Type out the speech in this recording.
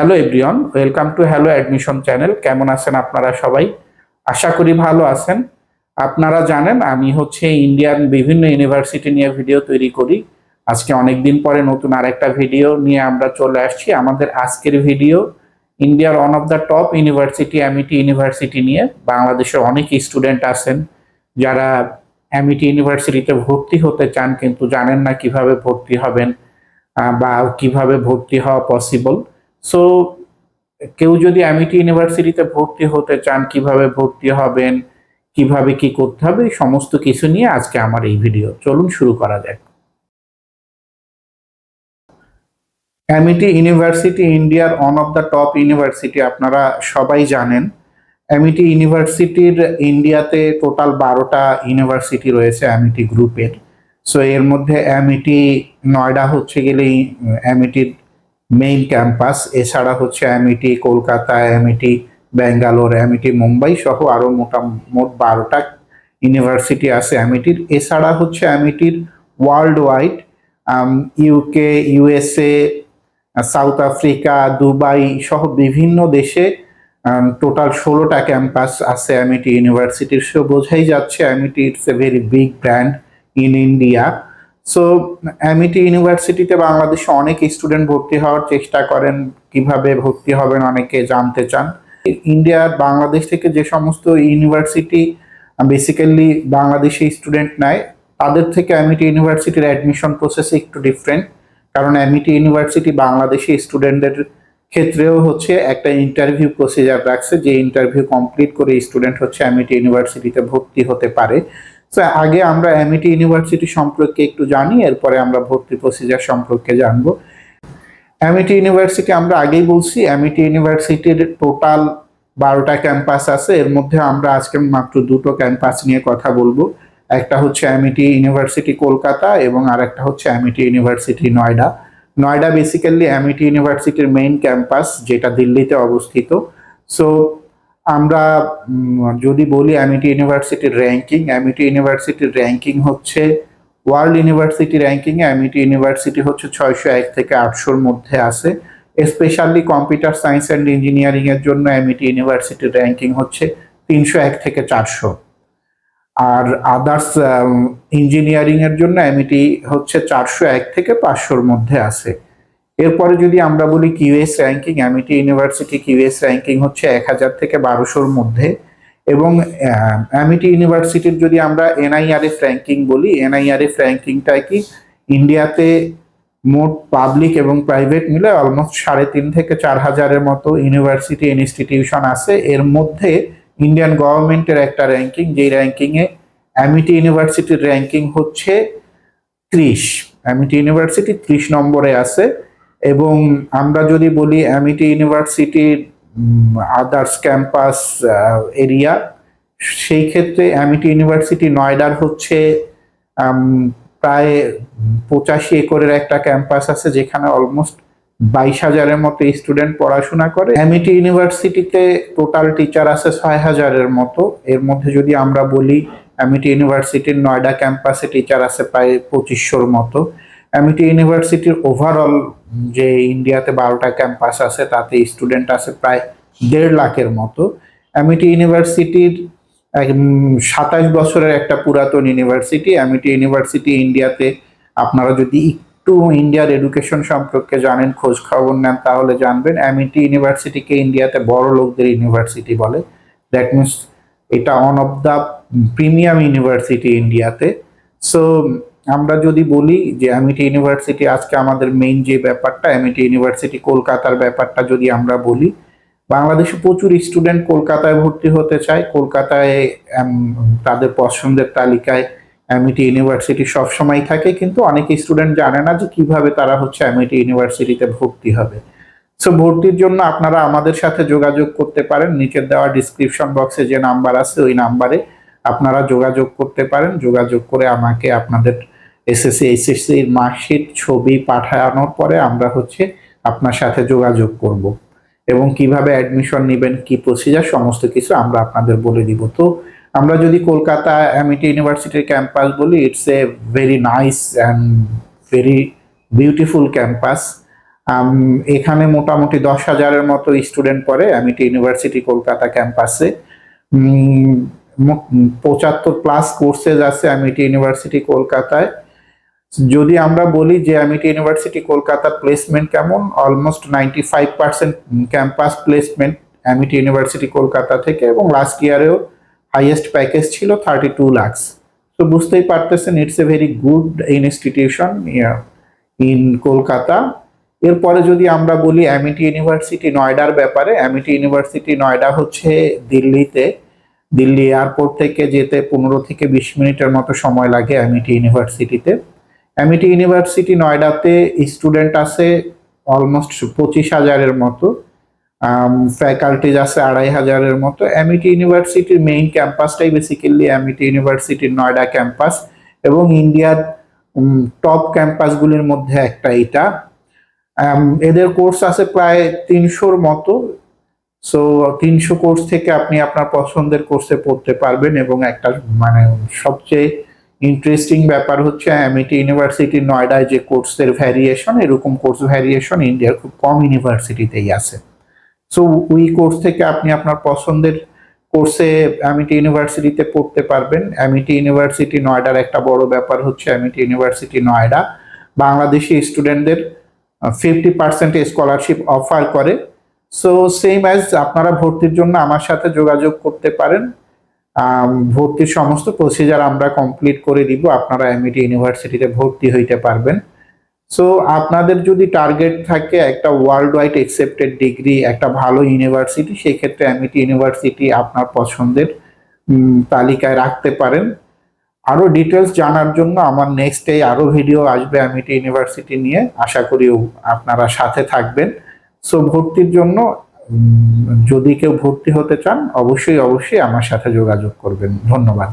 Hello everyone welcome to hello admission channel কেমন আছেন আপনারা সবাই? আশা করি ভালো আছেন। আপনারা জানেন, আমি হচ্ছে ইন্ডিয়ান বিভিন্ন ইউনিভার্সিটি নিয়ে ভিডিও তৈরি করি। আজকে অনেক দিন পরে নতুন আরেকটা ভিডিও নিয়ে আমরা চলে আসছি। আমাদের আজকের ভিডিও ইন্ডিয়ার one of the top university Amity university নিয়ে। বাংলাদেশের অনেক স্টুডেন্ট আছেন। যারা অ্যামিটি ইউনিভার্সিটিতে ভর্তি হতে চান, কিন্তু জানেন না কীভাবে ভর্তি হবেন বা কীভাবে ভর্তি হওয়া পসিবল সো কেউ যদি অ্যামিটি ইউনিভার্সিটিতে ভর্তি হতে চান, কীভাবে ভর্তি হবেন, কীভাবে কি করতে হবে সমস্ত কিছু নিয়ে আজকে আমার এই ভিডিও চলুন শুরু করা যাক। অ্যামিটি ইউনিভার্সিটি ইন্ডিয়ার one of the top university আপনারা সবাই জানেন। অ্যামিটি ইউনিভার্সিটির ইন্ডিয়াতে টোটাল বারোটা ইউনিভার্সিটি রয়েছে অ্যামিটি গ্রুপের সো এর মধ্যে অ্যামিটি নয়ডা হচ্ছে গেলে অ্যামিটির মেইন ক্যাম্পাস এছাড়া হচ্ছে Amity Kolkata Amity Bangalore Amity Mumbai সহ আরও মোটা, মোট বারোটা ইউনিভার্সিটি আছে অ্যামিটির এছাড়া হচ্ছে অ্যামিটির world wide UK USA South Africa Dubai সহ বিভিন্ন দেশে টোটাল ষোলোটা ক্যাম্পাস আছে অ্যামিটি ইউনিভার্সিটির সো বোঝাই যাচ্ছে Amity it's a very big brand in India so Amity ইউনিভার্সিটিতে বাংলাদেশে অনেক স্টুডেন্ট ভর্তি হওয়ার চেষ্টা করেন, কীভাবে ভর্তি হবেন অনেকে জানতে চান। ইন্ডিয়ার বাংলাদেশ থেকে যে সমস্ত ইউনিভার্সিটি বেসিক্যালি বাংলাদেশি স্টুডেন্ট নেয়, তাদের থেকে অ্যামিটি ইউনিভার্সিটির অ্যাডমিশন প্রসেস একটু ডিফারেন্ট কারণ অ্যামিটি ইউনিভার্সিটি বাংলাদেশি স্টুডেন্টদের ক্ষেত্রেও হচ্ছে একটা ইন্টারভিউ প্রসিজার রাখছে, যে ইন্টারভিউ কমপ্লিট করে স্টুডেন্ট হচ্ছে অ্যামিটি ইউনিভার্সিটিতে ভর্তি হতে পারে। তো আগে আমরা অ্যামিটি ইউনিভার্সিটি সম্পর্কে একটু জানি, এরপরে আমরা ভর্তি প্রসিজার সম্পর্কে জানব। অ্যামিটি ইউনিভার্সিটি আমরা আগেই বলছি অ্যামিটি ইউনিভার্সিটির টোটাল বারোটা ক্যাম্পাস আছে, এর মধ্যে আমরা আজকে মাত্র দুটো ক্যাম্পাস নিয়ে কথা বলব। একটা হচ্ছে অ্যামিটি ইউনিভার্সিটি কলকাতা এবং আর একটা হচ্ছে Amity university Noida. Noida basically Amity ইউনিভার্সিটির মেইন ক্যাম্পাস যেটা দিল্লিতে অবস্থিত। সো আমরা যদি বলি অ্যামিটি ইউনিভার্সিটির র্যাঙ্কিং অ্যামিটি ইউনিভার্সিটির র্যাঙ্কিং হচ্ছে world university ranking Amity university হচ্ছে ছয়শো এক থেকে আটশোর মধ্যে আছে। Specially computer science and engineering এর জন্য অ্যামিটি ইউনিভার্সিটির র্যাঙ্কিং হচ্ছে তিনশো এক থেকে চারশো। আর আদার্স ইঞ্জিনিয়ারিং এর জন্য অ্যামিটি হচ্ছে চারশো এক থেকে পাঁচশোর মধ্যে আছে। এরপরে যদি আমরা বলি QS ranking Amity university QS ranking হচ্ছে এক হাজার থেকে বারোশোর মধ্যে। এবং অ্যামিটি ইউনিভার্সিটির যদি আমরা এনআইআরএফ র্যাঙ্কিং বলি এনআইআরএফ র্যাঙ্কিংটা কি ইন্ডিয়াতে মোট পাবলিক এবং প্রাইভেট মিলে অলমোস্ট সাড়ে তিন থেকে চার হাজারের মতো ইউনিভার্সিটি ইনস্টিটিউশন আছে। এর মধ্যে ইন্ডিয়ান গভর্নমেন্টের একটা র্যাঙ্কিং যেই র্যাঙ্কিংয়ে অ্যামিটি ইউনিভার্সিটির র্যাঙ্কিং হচ্ছে ত্রিশ। অ্যামিটি ইউনিভার্সিটি ত্রিশ নম্বরে আছে। এবং আমরা যদি বলি অ্যামিটি ইউনিভার্সিটির আদার্স ক্যাম্পাস এরিয়া সেই ক্ষেত্রে অ্যামিটি ইউনিভার্সিটি নয়ডার হচ্ছে প্রায় পঁচাশি একরের একটা ক্যাম্পাস আছে যেখানে অলমোস্ট বাইশ হাজারের মতো স্টুডেন্ট পড়াশোনা করে। অ্যামিটি ইউনিভার্সিটিতে টোটাল টিচার আছে ছয় হাজারের মতো। এর মধ্যে যদি আমরা বলি অ্যামিটি ইউনিভার্সিটির নয়ডা ক্যাম্পাসে টিচার আছে প্রায় পঁচিশশোর মতো। অ্যামিটি ইউনিভার্সিটির ওভারঅল যে ইন্ডিয়াতে বারোটা ক্যাম্পাস আছে, তাতে স্টুডেন্ট আছে প্রায় দেড় লাখের মতো। অ্যামিটি ইউনিভার্সিটির সাতাশ বছরের একটা পুরাতন ইউনিভার্সিটি। অ্যামিটি ইউনিভার্সিটি ইন্ডিয়াতে আপনারা যদি একটু ইন্ডিয়ার এডুকেশন সম্পর্কে জানেন, খোঁজ খবর নেন, তাহলে জানবেন। অ্যামিটি ইউনিভার্সিটিকে ইন্ডিয়াতে বড় লোকদের ইউনিভার্সিটি বলে। দ্যাট মিনস এটা one of the premium university ইন্ডিয়াতে। সো আমরা যদি বলি যে অ্যামিটি ইউনিভার্সিটি আজকে আমাদের মেইন যে ব্যাপারটা অ্যামিটি ইউনিভার্সিটি কলকাতার ব্যাপারটা যদি আমরা বলি, বাংলাদেশে প্রচুর স্টুডেন্ট কলকাতায় ভর্তি হতে চায়। কলকাতায় তাদের পছন্দের তালিকায় অ্যামিটি ইউনিভার্সিটি সবসময় থাকে, কিন্তু অনেক স্টুডেন্ট জানে না যে কীভাবে তারা হচ্ছে অ্যামিটি ইউনিভার্সিটিতে ভর্তি হবে। সো ভর্তির জন্য আপনারা আমাদের সাথে যোগাযোগ করতে পারেন। নিচের দেওয়া ডিসক্রিপশন বক্সে যে নাম্বার আছে, ওই নাম্বারে আপনারা যোগাযোগ করতে পারেন। যোগাযোগ করে আমাকে আপনাদের এসএসসি এইচএসসি এর মার্কশিট, ছবি পাঠানোর পরে আমরা হচ্ছে আপনার সাথে যোগাযোগ করব। এবং কীভাবে অ্যাডমিশন নেবেন, কি প্রসিজার সমস্ত কিছু আমরা আপনাদের বলে দিব। তো আমরা যদি কলকাতা অ্যামিটি ইউনিভার্সিটির ক্যাম্পাস বলি it's a very nice and very beautiful campus এখানে মোটামুটি দশ হাজারের মতো স্টুডেন্ট পড়ে আমিটি ইউনিভার্সিটি কলকাতা ক্যাম্পাসে পঁচাত্তর প্লাস কোর্সেস আছে আমিটি ইউনিভার্সিটি কলকাতায়। যদি আমরা বলি যে আমিটি ইউনিভার্সিটি কলকাতার প্লেসমেন্ট কেমন? Almost ninety five percent campus placement Amity university Kolkata থেকে এবং লাস্ট ইয়ারেও হাইয়েস্ট প্যাকেজ ছিল থার্টি টু লাখস তো বুঝতেই পারতেছেন it's a very good institution in Kolkata এরপরে যদি আমরা বলি অ্যামিটি ইউনিভার্সিটি নয়ডার ব্যাপারে অ্যামিটি ইউনিভার্সিটি নয়ডা হচ্ছে দিল্লিতে। দিল্লি এয়ারপোর্ট থেকে যেতে পনেরো থেকে বিশ মিনিটের মতো সময় লাগে অ্যামিটি ইউনিভার্সিটিতে অ্যামিটি ইউনিভার্সিটি নয়ডাতে স্টুডেন্ট আছে অলমোস্ট পঁচিশ হাজারের মতো ফ্যাকাল্টিজ আছে আড়াই হাজারের মতো। অ্যামিটি ইউনিভার্সিটির মেইন ক্যাম্পাসটাই বেসিক্যালি অ্যামিটি ইউনিভার্সিটির নয়ডা ক্যাম্পাস এবং ইন্ডিয়ার টপ ক্যাম্পাসগুলির মধ্যে একটা এটা Um, এদের কোর্স আছে প্রায় তিনশোর মতো। সো তিনশো কোর্স থেকে আপনি আপনার পছন্দের কোর্সে পড়তে পারবেন এবং একটা মানে সবচেয়ে ইন্টারেস্টিং ব্যাপার হচ্ছে অ্যামিটি ইউনিভার্সিটি নয়ডায় যে কোর্সের ভ্যারিয়েশন এরকম কোর্স ভ্যারিয়েশন ইন্ডিয়ার খুব কম ইউনিভার্সিটিতেই আছে। সো ওই কোর্স থেকে আপনি আপনার পছন্দের কোর্সে অ্যামিটি ইউনিভার্সিটিতে পড়তে পারবেন। অ্যামিটি ইউনিভার্সিটি নয়ডার একটা বড় ব্যাপার হচ্ছে অ্যামিটি ইউনিভার্সিটি নয়ডা বাংলাদেশি স্টুডেন্টদের ফিফটি পার্সেন্ট স্কলারশিপ অফার করে। সো সেম অ্যাজ আপনারা ভর্তির জন্য আমার সাথে যোগাযোগ করতে পারেন। ভর্তির সমস্ত প্রসিজার আমরা কমপ্লিট করে দিব। আপনারা এমইটি ইউনিভার্সিটিতে ভর্তি হইতে পারবেন। সো আপনাদের যদি টার্গেট থাকে একটা ওয়ার্ল্ড ওয়াইড অ্যাকসেপ্টেড ডিগ্রি একটা ভালো ইউনিভার্সিটি সেক্ষেত্রে এমইটি ইউনিভার্সিটি আপনার পছন্দের তালিকায় রাখতে পারেন। আরও ডিটেলস জানার জন্য আমার নেক্সট ডে আরও ভিডিও আসবে আমিটি ইউনিভার্সিটি নিয়ে। আশা করি আপনারা সাথে থাকবেন। সো ভর্তির জন্য যদি কেউ ভর্তি হতে চান অবশ্যই অবশ্যই আমার সাথে যোগাযোগ করবেন। ধন্যবাদ।